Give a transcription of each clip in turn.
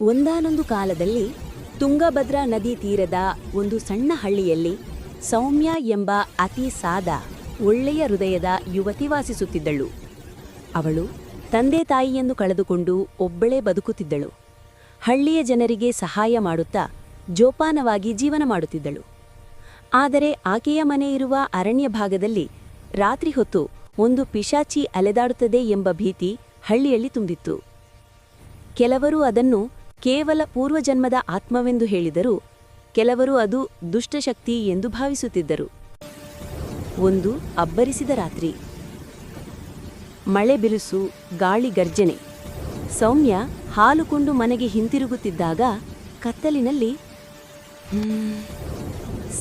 ಒಂದಾನೊಂದು ಕಾಲದಲ್ಲಿ ತುಂಗಭದ್ರಾ ನದಿ ತೀರದ ಒಂದು ಸಣ್ಣ ಹಳ್ಳಿಯಲ್ಲಿ ಸೌಮ್ಯ ಎಂಬ ಅತಿ ಸಾದ, ಒಳ್ಳೆಯ ಹೃದಯದ ಯುವತಿ ವಾಸಿಸುತ್ತಿದ್ದಳು. ಅವಳು ತಂದೆ ತಾಯಿಯನ್ನು ಕಳೆದುಕೊಂಡು ಒಬ್ಬಳೇ ಬದುಕುತ್ತಿದ್ದಳು. ಹಳ್ಳಿಯ ಜನರಿಗೆ ಸಹಾಯ ಮಾಡುತ್ತಾ ಜೋಪಾನವಾಗಿ ಜೀವನ ಮಾಡುತ್ತಿದ್ದಳು. ಆದರೆ ಆಕೆಯ ಮನೆ ಇರುವ ಅರಣ್ಯ ಭಾಗದಲ್ಲಿ ರಾತ್ರಿ ಹೊತ್ತು ಒಂದು ಪಿಶಾಚಿ ಅಲೆದಾಡುತ್ತದೆ ಎಂಬ ಭೀತಿ ಹಳ್ಳಿಯಲ್ಲಿ ತುಂಬಿತ್ತು. ಕೆಲವರು ಅದನ್ನು ಕೇವಲ ಪೂರ್ವಜನ್ಮದ ಆತ್ಮವೆಂದು ಹೇಳಿದರು ಕೆಲವರು ಅದು ದುಷ್ಟಶಕ್ತಿ ಎಂದು ಭಾವಿಸುತ್ತಿದ್ದರು. ಒಂದು ಅಬ್ಬರಿಸಿದ ರಾತ್ರಿ. ಮಳೆ ಬಿರುಸು, ಗಾಳಿ ಗರ್ಜನೆ. ಸೌಮ್ಯ ಹಾಲುಕೊಂಡು ಮನೆಗೆ ಹಿಂತಿರುಗುತ್ತಿದ್ದಾಗ ಕತ್ತಲಿನಲ್ಲಿ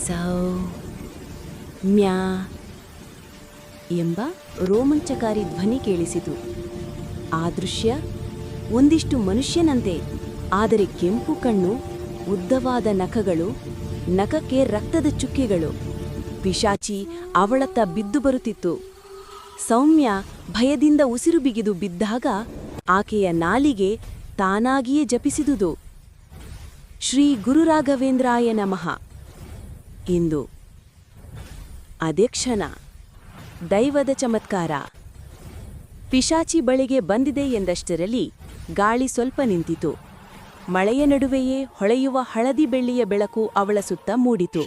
ಸೌ ಮ್ಯಾ ಎಂಬ ರೋಮಾಂಚಕಾರಿ ಧ್ವನಿ ಕೇಳಿಸಿತು. ಆ ದೃಶ್ಯ ಒಂದಿಷ್ಟು ಮನುಷ್ಯನಂತೆ. ಆದರೆ ಕೆಂಪು ಕಣ್ಣು, ಉದ್ದವಾದ ನಖಗಳು, ನಖಕ್ಕೆ ರಕ್ತದ ಚುಕ್ಕೆಗಳು. ಪಿಶಾಚಿ ಅವಳತ್ತ ಬಿದ್ದು ಬರುತ್ತಿತ್ತು. ಸೌಮ್ಯ ಭಯದಿಂದ ಉಸಿರು ಬಿಗಿದು ಬಿದ್ದಾಗ ಆಕೆಯ ನಾಲಿಗೆ ತಾನಾಗಿಯೇ ಜಪಿಸಿದುದು. ಶ್ರೀ ಗುರುರಾಘವೇಂದ್ರಾಯ ನಮಃ ಇಂದು ಅದೇ ಕ್ಷಣ ದೈವದ ಚಮತ್ಕಾರ. ಪಿಶಾಚಿ ಬಳಿಗೆ ಬಂದಿದೆ ಎಂದಷ್ಟರಲ್ಲಿ ಗಾಳಿ ಸ್ವಲ್ಪ ನಿಂತಿತು. ಮಳೆಯ ನಡುವೆಯೇ ಹೊಳೆಯುವ ಹಳದಿ ಬೆಳ್ಳಿಯ ಬೆಳಕು ಅವಳ ಸುತ್ತ ಮೂಡಿತು.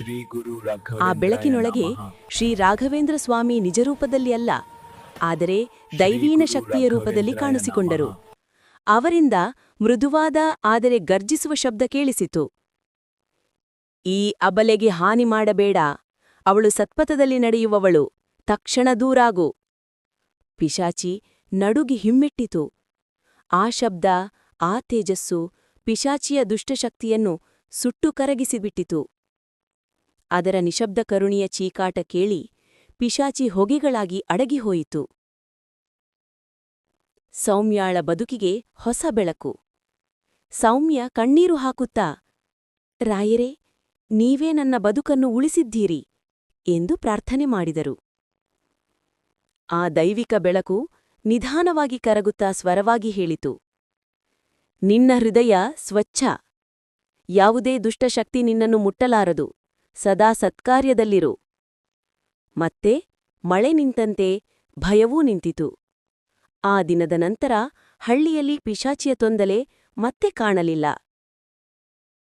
ಆ ಬೆಳಕಿನೊಳಗೆ. ಶ್ರೀ ರಾಘವೇಂದ್ರ ಸ್ವಾಮಿ ನಿಜರೂಪದಲ್ಲಿ ಅಲ್ಲ ಆದರೆ ದೈವೀನ ಶಕ್ತಿಯ ರೂಪದಲ್ಲಿ ಕಾಣಿಸಿಕೊಂಡರು. ಅವರಿಂದ ಮೃದುವಾದ ಆದರೆ ಗರ್ಜಿಸುವ ಶಬ್ದ ಕೇಳಿಸಿತು. ಈ ಅಬಲೆಗೆ ಹಾನಿ ಮಾಡಬೇಡ ಅವಳು ಸತ್ಪಥದಲ್ಲಿ ನಡೆಯುವವಳು ತಕ್ಷಣ ದೂರಾಗು. ಪಿಶಾಚಿ ನಡುಗಿ ಹಿಮ್ಮೆಟ್ಟಿತು. ಆ ಶಬ್ದ ಆ ತೇಜಸ್ಸು ಪಿಶಾಚಿಯ ದುಷ್ಟಶಕ್ತಿಯನ್ನು ಸುಟ್ಟು ಕರಗಿಸಿಬಿಟ್ಟಿತು. ಅದರ ನಿಶಬ್ದ ಕರುಣಿಯ ಚೀಕಾಟ ಕೇಳಿ ಪಿಶಾಚಿ ಹೊಗೆಗಳಾಗಿ ಅಡಗಿಹೋಯಿತು. ಸೌಮ್ಯಾಳ ಬದುಕಿಗೆ ಹೊಸ ಬೆಳಕು. ಸೌಮ್ಯ ಕಣ್ಣೀರು ಹಾಕುತ್ತಾ, ರಾಯರೇ, ನೀವೇ ನನ್ನ ಬದುಕನ್ನು ಉಳಿಸಿದ್ದೀರಿ ಎಂದು ಪ್ರಾರ್ಥನೆ ಮಾಡಿದರು. ಆ ದೈವಿಕ ಬೆಳಕು ನಿಧಾನವಾಗಿ ಕರಗುತ್ತಾ ಸ್ವರವಾಗಿ ಹೇಳಿತು. ನಿನ್ನ ಹೃದಯ ಸ್ವಚ್ಛ. ಯಾವುದೇ ದುಷ್ಟಶಕ್ತಿ ನಿನ್ನನ್ನು ಮುಟ್ಟಲಾರದು. ಸದಾ ಸತ್ಕಾರ್ಯದಲ್ಲಿರು. ಮತ್ತೆ ಮಳೆ ನಿಂತಂತೆ ಭಯವೂ ನಿಂತಿತು. ಆ ದಿನದ ನಂತರ ಹಳ್ಳಿಯಲ್ಲಿ ಪಿಶಾಚಿಯ ತೊಂದಲೆ ಮತ್ತೆ ಕಾಣಲಿಲ್ಲ.